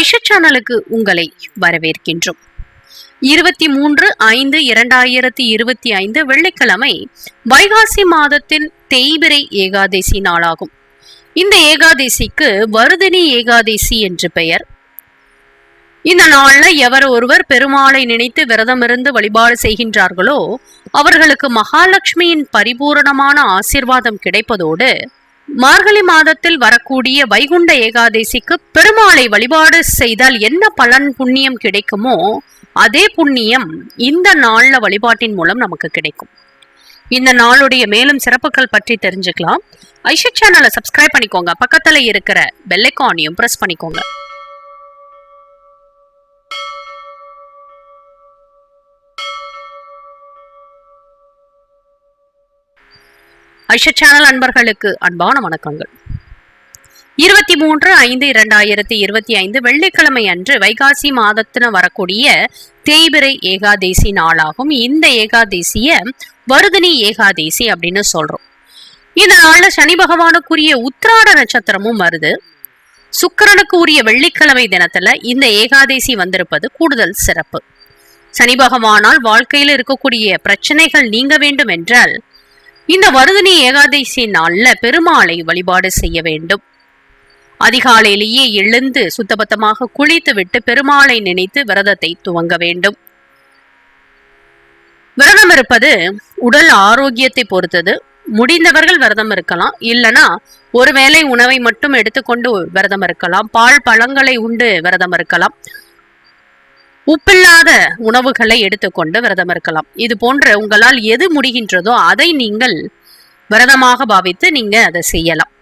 ஐஷா சேனலுக்கு உங்களை வரவேற்கின்றோம். இருபத்தி மூன்று ஐந்து இரண்டாயிரத்தி இருபத்தி ஐந்து வெள்ளிக்கிழமை வைகாசி மாதத்தின் தேய்பிரை ஏகாதசி நாளாகும். இந்த ஏகாதசிக்கு வருதினி ஏகாதசி என்று பெயர். இந்த நாள்ல எவர் ஒருவர் பெருமாளை நினைத்து விரதம் இருந்து வழிபாடு செய்கின்றார்களோ அவர்களுக்கு மகாலட்சுமியின் பரிபூரணமான ஆசிர்வாதம் கிடைப்பதோடு மார்கழி மாதத்தில் வரக்கூடிய வைகுண்ட ஏகாதசிக்கு பெருமாளை வழிபாடு செய்தால் என்ன பலன் புண்ணியம் கிடைக்குமோ அதே புண்ணியம் இந்த நாள்ல வழிபாட்டின் மூலம் நமக்கு கிடைக்கும். இந்த நாளுடைய மேலும் சிறப்புகள் பற்றி தெரிஞ்சுக்கலாம். ஐஷா சேனலை சப்ஸ்கிரைப் பண்ணிக்கோங்க. பக்கத்துல இருக்கிற பெல்லைக்கானையும் பிரஸ் பண்ணிக்கோங்க. ஐஷா சேனல் அன்பர்களுக்கு அன்பான வணக்கங்கள். இருபத்தி மூன்று ஐந்து இரண்டாயிரத்தி இருபத்தி ஐந்து வெள்ளிக்கிழமை அன்று வைகாசி மாதத்தின வரக்கூடிய தேய்பிரை ஏகாதேசி நாளாகும். இந்த ஏகாதேசிய வருதினி ஏகாதேசி அப்படின்னு சொல்றோம். இந்த நாள்ல சனி பகவானுக்குரிய உத்திராட நட்சத்திரமும் வருது. சுக்கரனுக்கு உரிய வெள்ளிக்கிழமை தினத்துல இந்த ஏகாதேசி வந்திருப்பது கூடுதல் சிறப்பு. சனி பகவானால் வாழ்க்கையில் இருக்கக்கூடிய பிரச்சனைகள் நீங்க வேண்டும் என்றால் இந்த வருதினி ஏகாதசி நாள்ல பெருமாளை வழிபாடு செய்ய வேண்டும். அதிகாலையிலேயே எழுந்து சுத்தபத்தமாக குளித்து விட்டு பெருமாளை நினைத்து விரதத்தை துவங்க வேண்டும். விரதம் இருப்பது உடல் ஆரோக்கியத்தை பொறுத்தது. முடிந்தவர்கள் விரதம் இருக்கலாம். இல்லனா ஒருவேளை உணவை மட்டும் எடுத்துக்கொண்டு விரதம் இருக்கலாம். பால் பழங்களை உண்டு விரதம் இருக்கலாம். உப்பில்லாத உணவுகளை எடுத்துக்கொண்டு விரதம் இருக்கலாம். இது போன்ற உங்களால் எது முடிகின்றதோ அதை நீங்கள் விரதமாக பாவித்து நீங்க அதை செய்யலாம்.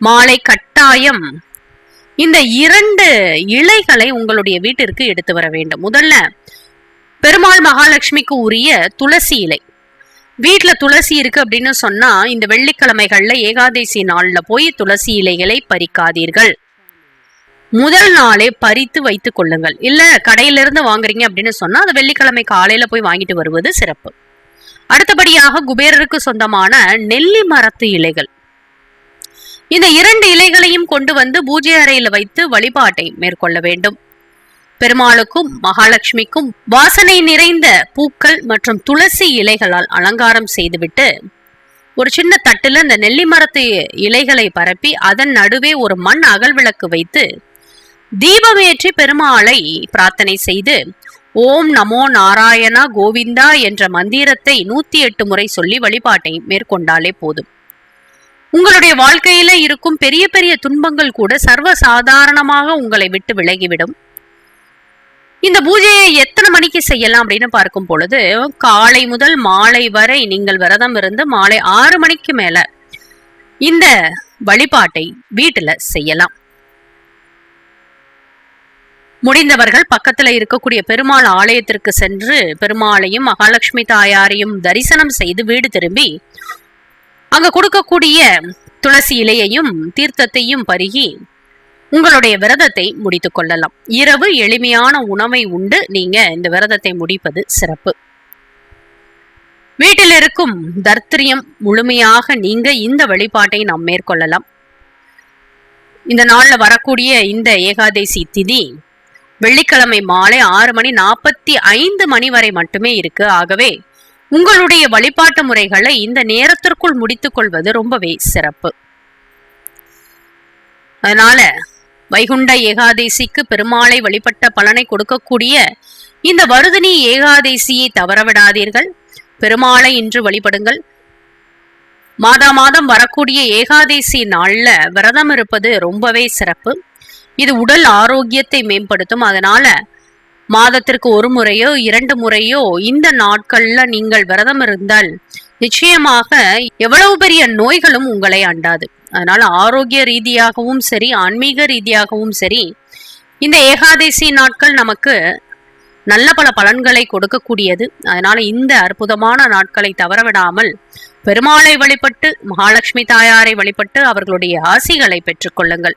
மாலை கட்டாயம் இந்த இரண்டு இலைகளை உங்களுடைய வீட்டிற்கு எடுத்து வர வேண்டும். முதல்ல பெருமாள் மகாலட்சுமிக்கு உரிய துளசி இலை. வீட்டில் துளசி இருக்கு அப்படின்னு சொன்னா இந்த வெள்ளிக்கிழமைகள்ல ஏகாதசி நாள்ல போய் துளசி இலைகளை பறிக்காதீர்கள். முதல் நாளே பறித்து வைத்துக் கொள்ளுங்கள். இல்ல கடையில இருந்து வாங்குறீங்க அப்படின்னு சொன்னா அது வெள்ளிக்கிழமை காலையில போய் வாங்கிட்டு வருவது சிறப்பு. அடுத்தபடியாக குபேரருக்கு சொந்தமான நெல்லி மரத்து இலைகள். இந்த இரண்டு இலைகளையும் கொண்டு வந்து பூஜை அறையில வைத்து வழிபாட்டை மேற்கொள்ள வேண்டும். பெருமாளுக்கும் மகாலட்சுமிக்கும் வாசனை நிறைந்த பூக்கள் மற்றும் துளசி இலைகளால் அலங்காரம் செய்துவிட்டு ஒரு சின்ன தட்டுல இந்த நெல்லி மரத்து இலைகளை பரப்பி அதன் நடுவே ஒரு மண் அகல் விளக்கு வைத்து தீபமேற்றி பெருமாளை பிரார்த்தனை செய்து ஓம் நமோ நாராயணா கோவிந்தா என்ற மந்திரத்தை நூத்தி எட்டு முறை சொல்லி வழிபாட்டை மேற்கொண்டாலே போதும். உங்களுடைய வாழ்க்கையில இருக்கும் பெரிய பெரிய துன்பங்கள் கூட சர்வ சாதாரணமாக உங்களை விட்டு விலகிவிடும். இந்த பூஜையை எத்தனை மணிக்கு செய்யலாம் அப்படின்னு பார்க்கும் பொழுது காலை முதல் மாலை வரை நீங்கள் விரதம் இருந்து மாலை ஆறு மணிக்கு மேல இந்த வழிபாட்டை வீட்டுல செய்யலாம். முடிந்தவர்கள் பக்கத்துல இருக்கக்கூடிய பெருமாள் ஆலயத்திற்கு சென்று பெருமாளையும் மகாலட்சுமி தாயாரையும் தரிசனம் செய்து வீடு திரும்பி அங்க கொடுக்கக்கூடிய துளசி இலையையும் தீர்த்தத்தையும் பருகி உங்களுடைய விரதத்தை முடித்து கொள்ளலாம். இரவு எளிமையான உணவை உண்டு. நீங்க இந்த விரதத்தை முடிப்பது சிறப்பு. வீட்டில் இருக்கும் தர்த்திரியம் முழுமையாக நீங்க இந்த வழிபாட்டை நாம் மேற்கொள்ளலாம். இந்த நாள்ல வரக்கூடிய இந்த ஏகாதசி திதி வெள்ளிக்கிழமை மாலை ஆறு மணி நாற்பத்தி ஐந்து மணி வரை மட்டுமே இருக்கு. ஆகவே உங்களுடைய வழிபாட்டு முறைகளை இந்த நேரத்திற்குள் முடித்துக் கொள்வது ரொம்பவே சிறப்பு. அதனால வைகுண்ட ஏகாதேசிக்கு பெருமாளை வழிபட்ட பலனை கொடுக்கக்கூடிய இந்த வருதினி ஏகாதேசியை தவறவிடாதீர்கள். பெருமாளை இன்று வழிபடுங்கள். மாதா மாதம் வரக்கூடிய ஏகாதேசி நாள்ல விரதம் இருப்பது ரொம்பவே சிறப்பு. இது உடல் ஆரோக்கியத்தை மேம்படுத்தும். அதனால மாதத்திற்கு ஒரு முறையோ இரண்டு முறையோ இந்த நாட்கள்ல நீங்கள் விரதம் இருந்தால் நிச்சயமாக எவ்வளவு பெரிய நோய்களும் உங்களை அண்டாது. அதனால ஆரோக்கிய ரீதியாகவும் சரி ஆன்மீக ரீதியாகவும் சரி இந்த ஏகாதசி நாட்கள் நமக்கு நல்ல பல பலன்களை கொடுக்கக்கூடியது. அதனால இந்த அற்புதமான நாட்களை தவறவிடாமல் பெருமாளை வழிபட்டு மகாலட்சுமி தாயாரை வழிபட்டு அவர்களுடைய ஆசிகளை பெற்றுக்கொள்ளுங்கள்